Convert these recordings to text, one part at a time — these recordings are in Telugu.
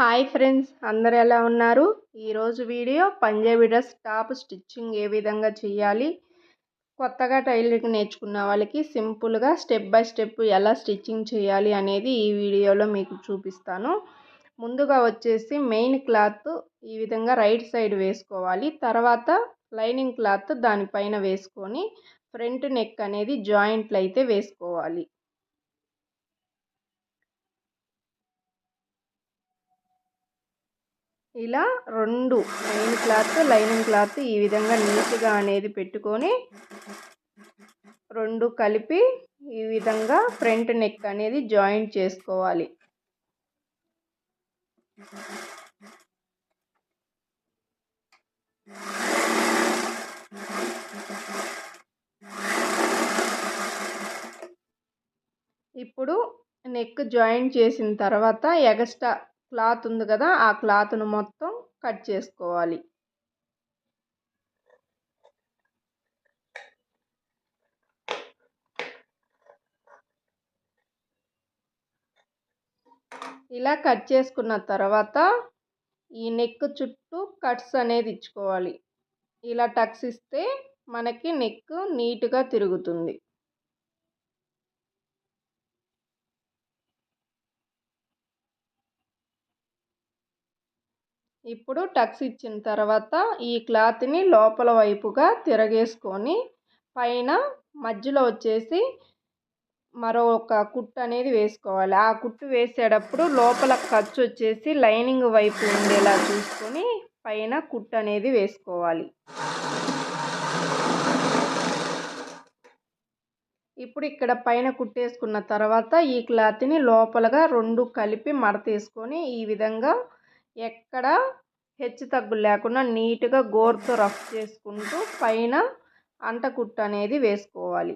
హాయ్ ఫ్రెండ్స్ అందరు ఎలా ఉన్నారు? ఈరోజు video Punjabi dress top stitching ఏ విధంగా చేయాలి? కొత్తగా టైలరింగ్ నేర్చుకున్న వాళ్ళకి సింపుల్గా స్టెప్ బై స్టెప్ ఎలా స్టిచ్చింగ్ చేయాలి అనేది ఈ వీడియోలో మీకు చూపిస్తాను. ముందుగా వచ్చేసి మెయిన్ క్లాత్ ఈ విధంగా రైట్ సైడ్ వేసుకోవాలి. తర్వాత లైనింగ్ క్లాత్ దానిపైన వేసుకొని ఫ్రంట్ నెక్ అనేది జాయింట్లు అయితే వేసుకోవాలి. ఇలా రెండు మెయిన్ క్లాత్ లైనింగ్ క్లాత్ ఈ విధంగా నీట్గా అనేది పెట్టుకొని రెండు కలిపి ఈ విధంగా ఫ్రంట్ నెక్ అనేది జాయింట్ చేసుకోవాలి. ఇప్పుడు నెక్ జాయింట్ చేసిన తర్వాత ఎగస్ట్రా క్లాత్ ఉంది కదా ఆ క్లాత్ను మొత్తం కట్ చేసుకోవాలి. ఇలా కట్ చేసుకున్న తర్వాత ఈ నెక్ చుట్టూ కట్స్ అనేది ఇచ్చుకోవాలి. ఇలా టక్స్ ఇస్తే మనకి నెక్ నీట్గా తిరుగుతుంది. ఇప్పుడు టక్స్ ఇచ్చిన తర్వాత ఈ క్లాత్ని లోపల వైపుగా తిరగేసుకొని పైన మధ్యలో వచ్చేసి మరో ఒక కుట్టు అనేది వేసుకోవాలి. ఆ కుట్టు వేసేటప్పుడు లోపల ఖర్చు వచ్చేసి లైనింగ్ వైపు ఉండేలా చూసుకొని పైన కుట్టు అనేది వేసుకోవాలి. ఇప్పుడు ఇక్కడ పైన కుట్టేసుకున్న తర్వాత ఈ క్లాత్ని లోపలగా రెండు కలిపి మడతేసుకొని ఈ విధంగా ఎక్కడ హెచ్చు తగ్గులు లేకుండా నీట్గా గోరుతో రఫ్ చేసుకుంటూ పైన అంటకుట్టు అనేది వేసుకోవాలి.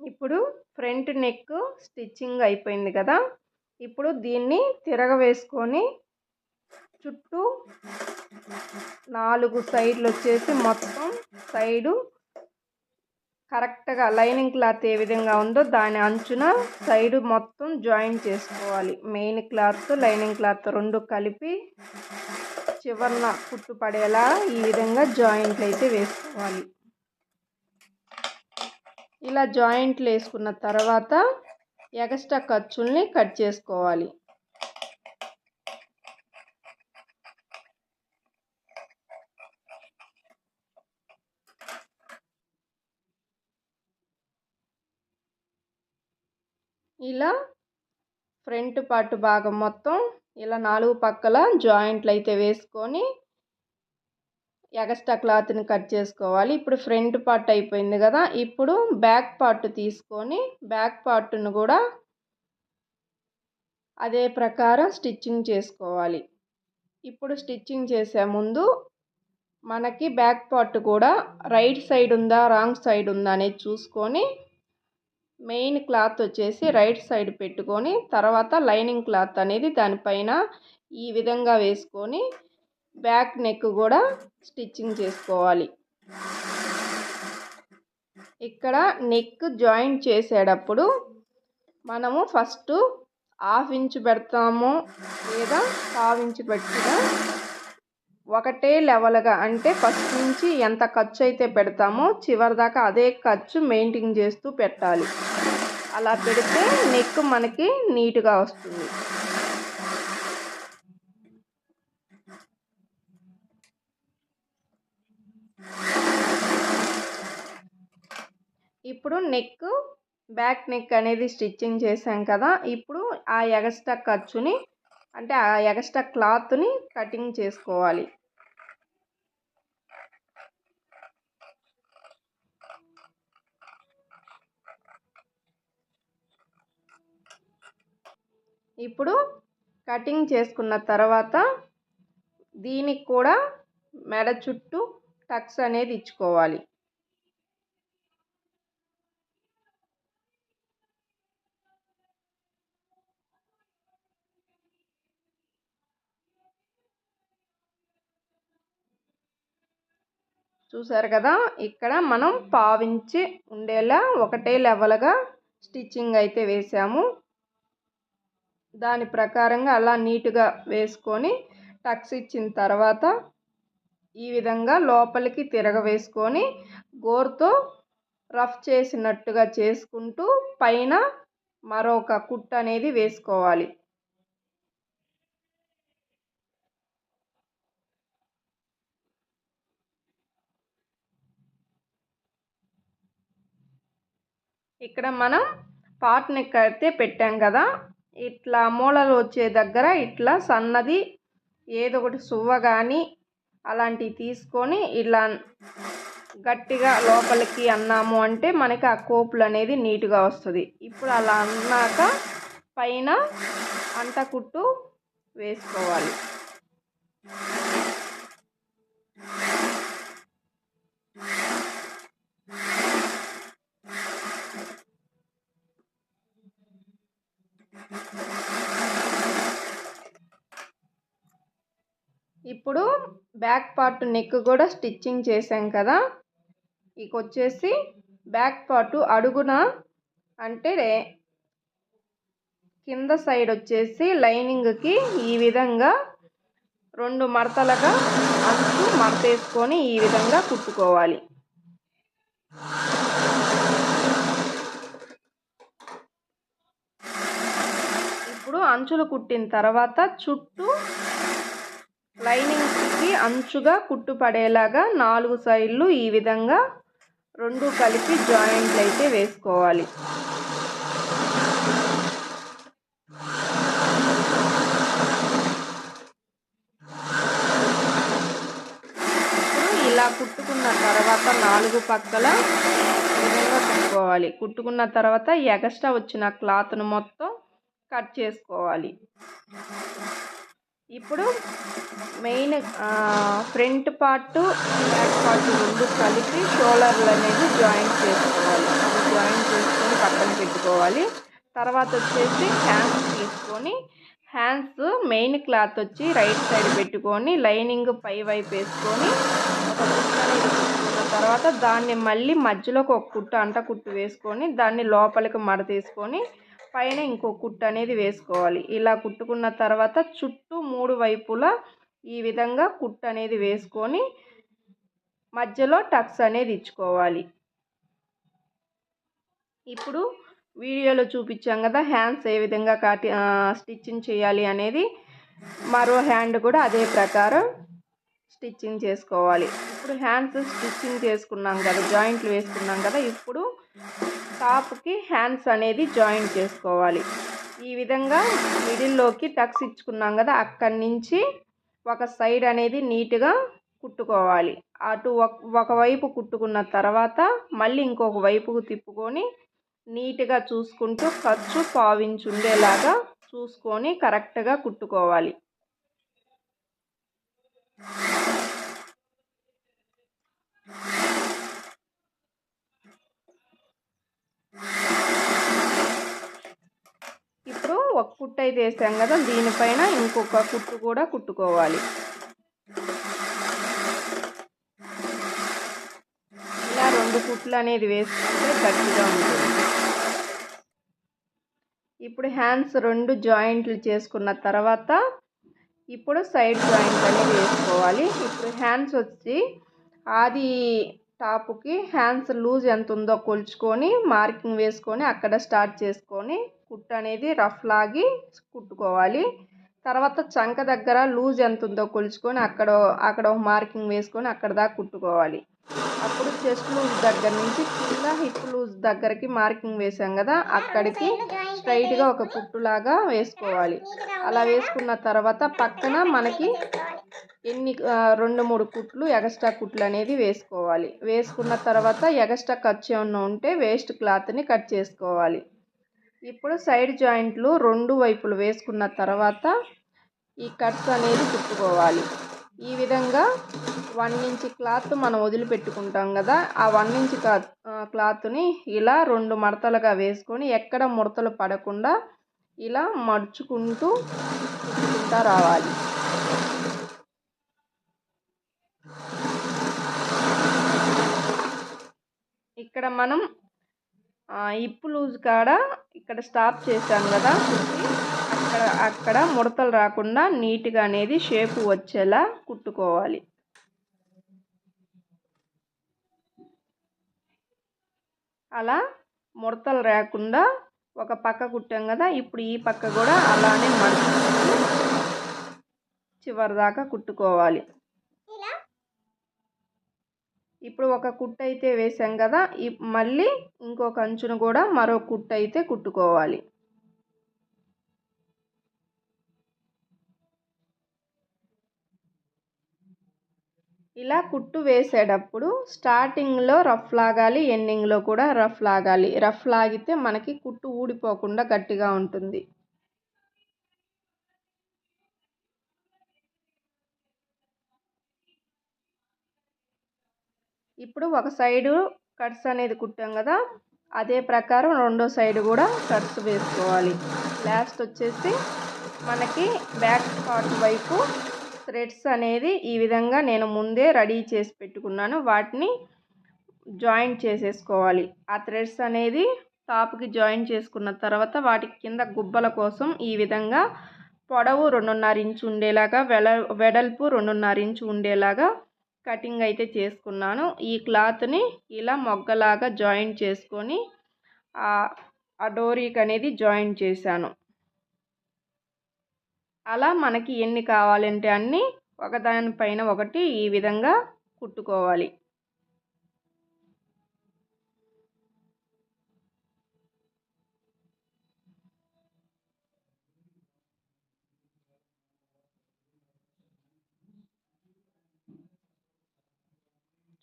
ఇప్పుడు ఫ్రంట్ నెక్ స్టిచ్చింగ్ అయిపోయింది కదా ఇప్పుడు దీన్ని తిరగవేసుకొని చుట్టూ నాలుగు సైడ్లు వచ్చేసి మొత్తం సైడు కరెక్ట్గా లైనింగ్ క్లాత్ ఏ విధంగా ఉందో దాని అంచున సైడు మొత్తం జాయిన్ చేసుకోవాలి. మెయిన్ క్లాత్ లైనింగ్ క్లాత్ రెండు కలిపి చివరన కుట్టు పడేలా ఈ విధంగా జాయింట్లు అయితే వేసుకోవాలి. ఇలా జాయింట్లు వేసుకున్న తర్వాత ఎగస్ట్రా ఖర్చుల్ని కట్ చేసుకోవాలి. ఇలా ఫ్రంట్ పార్ట్ భాగం మొత్తం ఇలా నాలుగు పక్కల జాయింట్లు అయితే వేసుకొని ఎగస్ట్రా క్లాత్ని కట్ చేసుకోవాలి. ఇప్పుడు ఫ్రంట్ పార్ట్ అయిపోయింది కదా ఇప్పుడు బ్యాక్ పార్ట్ తీసుకొని బ్యాక్ పార్ట్ను కూడా అదే ప్రకారం స్టిచ్చింగ్ చేసుకోవాలి. ఇప్పుడు స్టిచ్చింగ్ చేసే ముందు మనకి బ్యాక్ పార్ట్ కూడా రైట్ సైడ్ ఉందా రాంగ్ సైడ్ ఉందా అనేది చూసుకొని మెయిన్ క్లాత్ వచ్చేసి రైట్ సైడ్ పెట్టుకొని తర్వాత లైనింగ్ క్లాత్ అనేది దానిపైన ఈ విధంగా వేసుకొని బ్యాక్ నెక్ కూడా స్టిచ్చింగ్ చేసుకోవాలి. ఇక్కడ నెక్ జాయింట్ చేసేటప్పుడు మనము ఫస్ట్ హాఫ్ ఇంచ్ పెడతాము లేదా హాఫ్ ఇంచు పెట్టిన ఒకటే లెవెల్గా అంటే ఫస్ట్ నుంచి ఎంత ఖర్చు అయితే పెడతామో చివరి దాకా అదే ఖర్చు మెయింటైన్ చేస్తూ పెట్టాలి. అలా పెడితే నెక్ మనకి నీట్గా వస్తుంది. ఇప్పుడు నెక్ బ్యాక్ నెక్ అనేది స్టిచ్చింగ్ చేసాం కదా ఇప్పుడు ఆ ఎగస్ట్రా ఖర్చుని అంటే ఆ ఎక్స్ట్రా క్లాత్ని కటింగ్ చేసుకోవాలి. ఇప్పుడు కటింగ్ చేసుకున్న తర్వాత దీనికి కూడా మెడ చుట్టూ టక్స్ అనేది ఇచ్చుకోవాలి. చూసారు కదా ఇక్కడ మనం పావించి ఉండేలా ఒకటే లెవెల్గా స్టిచ్చింగ్ అయితే వేసాము. దాని ప్రకారంగా అలా నీట్గా వేసుకొని టక్స్ ఇచ్చిన తర్వాత ఈ విధంగా లోపలికి తిరగవేసుకొని గోరుతో రఫ్ చేసినట్టుగా చేసుకుంటూ పైన మరొక కుట్ అనేది వేసుకోవాలి. ఇక్కడ మనం పాట్ నెక్ అయితే పెట్టాం కదా. ఇట్లా మూలలు వచ్చే దగ్గర ఇట్లా సన్నది ఏదో ఒకటి సువ్వ కానీ అలాంటివి తీసుకొని ఇలా గట్టిగా లోపలికి అన్నాము అంటే మనకి ఆ కోపులు అనేది నీట్గా వస్తుంది. ఇప్పుడు అలా అన్నాక పైన అంట కుట్టు వేసుకోవాలి. ఇప్పుడు బ్యాక్ పార్ట్ నెక్ కూడా స్టిచ్చింగ్ చేసాం కదా. ఇక వచ్చేసి బ్యాక్ పార్ట్ అడుగున అంటే కింద సైడ్ వచ్చేసి లైనింగ్కి ఈ విధంగా రెండు మడతలుగా అంచు మడతేసుకొని ఈ విధంగా కుట్టుకోవాలి. ఇప్పుడు అంచులు కుట్టిన తర్వాత చుట్టూ లైనింగ్కి అంచుగా కుట్టుపడేలాగా నాలుగు సైడ్లు ఈ విధంగా రెండు కలిపి జాయింట్లు అయితే వేసుకోవాలి. ఇలా కుట్టుకున్న తర్వాత నాలుగు పక్కల విధంగా కుట్టుకోవాలి. కుట్టుకున్న తర్వాత ఎగస్ట్రా వచ్చిన క్లాత్ను మొత్తం కట్ చేసుకోవాలి. ఇప్పుడు main front part back part ముందు కలిపి షోల్డర్లు అనేది జాయింట్ చేసుకోవాలి. జాయిన్ జాయింట్ చేసుకొని పక్కన పెట్టుకోవాలి. తర్వాత వచ్చేసి హ్యాండ్స్ తీసుకొని హ్యాండ్స్ మెయిన్ క్లాత్ వచ్చి రైట్ సైడ్ పెట్టుకొని లైనింగ్ పై వైపు వేసుకొని ఒక తర్వాత దాన్ని మళ్ళీ మధ్యలోకి ఒక కుట్టు అంట కుట్టు వేసుకొని దాన్ని లోపలికి మడతీసుకొని పైన ఇంకో కుట్టు అనేది వేసుకోవాలి. ఇలా కుట్టుకున్న తర్వాత చుట్టూ మూడు వైపులా ఈ విధంగా కుట్టు అనేది వేసుకొని మధ్యలో టక్స్ అనేది ఇచ్చుకోవాలి. ఇప్పుడు వీడియోలో చూపించాం కదా హ్యాండ్స్ ఏ విధంగా కాటి స్టిచ్చింగ్ చేయాలి అనేది. మరో హ్యాండ్ కూడా అదే ప్రకారం స్టిచ్చింగ్ చేసుకోవాలి. ఇప్పుడు హ్యాండ్స్ స్టిచ్చింగ్ చేసుకున్నాం కదా జాయింట్లు వేసుకున్నాం కదా ఇప్పుడు టాప్కి హ్యాండ్స్ అనేది జాయింట్ చేసుకోవాలి. ఈ విధంగా మిడిల్లోకి టక్స్ ఇచ్చుకున్నాం కదా అక్కడి నుంచి ఒక సైడ్ అనేది నీట్గా కుట్టుకోవాలి. అటు ఒకవైపు కుట్టుకున్న తర్వాత మళ్ళీ ఇంకొక వైపుకు తిప్పుకొని నీట్గా చూసుకుంటూ ఖర్చు పావించి ఉండేలాగా చూసుకొని కరెక్ట్గా కుట్టుకోవాలి. ఇప్పుడు ఒక కుట్టు అయితే వేసాం కదా దీనిపైన ఇంకొక కుట్టు కూడా కుట్టుకోవాలి. ఇలా రెండు కుట్లు అనేది వేసుకుంటే గట్టిగా ఉంటుంది. ఇప్పుడు హ్యాండ్స్ రెండు జాయింట్లు చేసుకున్న తర్వాత ఇప్పుడు సైడ్ జాయింట్ అనేది వేసుకోవాలి. ఇప్పుడు హ్యాండ్స్ వచ్చి అది టాప్కి హ్యాండ్స్ లూజ్ ఎంత ఉందో కొలుచుకొని మార్కింగ్ వేసుకొని అక్కడ స్టార్ట్ చేసుకొని కుట్టు అనేది రఫ్ లాగి కుట్టుకోవాలి. తర్వాత చంక దగ్గర లూజ్ ఎంత ఉందో కొలుచుకొని అక్కడ అక్కడ ఒక మార్కింగ్ వేసుకొని అక్కడ దాకా కుట్టుకోవాలి. అప్పుడు చెస్ట్ లూజ్ దగ్గర నుంచి కింద హిప్ లూజ్ దగ్గరికి మార్కింగ్ వేసాం కదా అక్కడికి స్ట్రైట్గా ఒక కుట్టులాగా వేసుకోవాలి. అలా వేసుకున్న తర్వాత పక్కన మనకి ఎన్ని రెండు మూడు కుట్లు ఎగస్ట్రా కుట్లు అనేది వేసుకోవాలి. వేసుకున్న తర్వాత ఎగస్ట్రా ఖర్చు ఏమన్నా ఉంటే వేస్ట్ క్లాత్ని కట్ చేసుకోవాలి. ఇప్పుడు సైడ్ జాయింట్లు రెండు వైపులు వేసుకున్న తర్వాత ఈ కట్స్ అనేది కుట్టుకోవాలి ఈ విధంగా వన్ ఇంచ్ క్లాత్ మనం వదిలిపెట్టుకుంటాం కదా ఆ వన్ ఇంచ్ క్లాత్ని ఇలా రెండు మడతలుగా వేసుకొని ఎక్కడ ముడతలు పడకుండా ఇలా మడుచుకుంటూ కుట్టుకుంటూ రావాలి. ఇక్కడ మనం ఇప్పు లూజ్ కాడ ఇక్కడ స్టాప్ చేశాం కదా. అక్కడ అక్కడ ముడతలు రాకుండా నీట్గా అనేది షేపు వచ్చేలా కుట్టుకోవాలి. అలా ముడతలు రాకుండా ఒక పక్క కుట్టాం కదా. ఇప్పుడు ఈ పక్క కూడా అలానే మడుచుకుంటూ చివరి దాకా కుట్టుకోవాలి. ఇప్పుడు ఒక కుట్టు అయితే వేసాం కదా మళ్ళీ ఇంకొక అంచును కూడా మరో కుట్టు అయితే కుట్టుకోవాలి. ఇలా కుట్టు వేసేటప్పుడు స్టార్టింగ్లో రఫ్ లాగాలి ఎండింగ్లో కూడా రఫ్ లాగాలి. రఫ్ లాగితే మనకి కుట్టు ఊడిపోకుండా గట్టిగా ఉంటుంది. ఇప్పుడు ఒక సైడు కట్స్ అనేది కుట్టాం కదా అదే ప్రకారం రెండో సైడ్ కూడా కట్స్ వేసుకోవాలి. లాస్ట్ వచ్చేసి మనకి బ్యాక్ పార్ట్ వైపు థ్రెడ్స్ అనేది ఈ విధంగా నేను ముందే రెడీ చేసి పెట్టుకున్నాను. వాటిని జాయింట్ చేసేసుకోవాలి. ఆ థ్రెడ్స్ అనేది టాప్కి జాయిన్ చేసుకున్న తర్వాత వాటి కింద గుబ్బల కోసం ఈ విధంగా పొడవు రెండున్నర ఇంచు ఉండేలాగా వెడ వెడల్పు రెండున్నర ఇంచు ఉండేలాగా కటింగ్ అయితే చేసుకున్నాను. ఈ క్లాత్ని ఇలా మొగ్గలాగా జాయింట్ చేసుకొని ఆ డోరీకి అనేది జాయింట్ చేశాను. అలా మనకి ఎన్ని కావాలంటే అన్నీ ఒకదానిపైన ఒకటి ఈ విధంగా కుట్టుకోవాలి.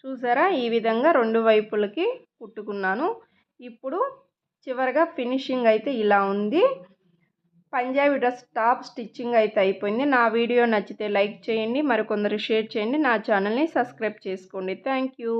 చూసారా? ఈ విధంగా రెండు వైపులకి కుట్టుకున్నాను. ఇప్పుడు చివరిగా ఫినిషింగ్ అయితే ఇలా ఉంది. పంజాబీ డ్రెస్ టాప్ స్టిచ్చింగ్ అయితే అయిపోయింది. నా వీడియో నచ్చితే లైక్ చేయండి. మరికొందరు షేర్ చేయండి. నా ఛానల్ని సబ్స్క్రైబ్ చేసుకోండి. Thank you.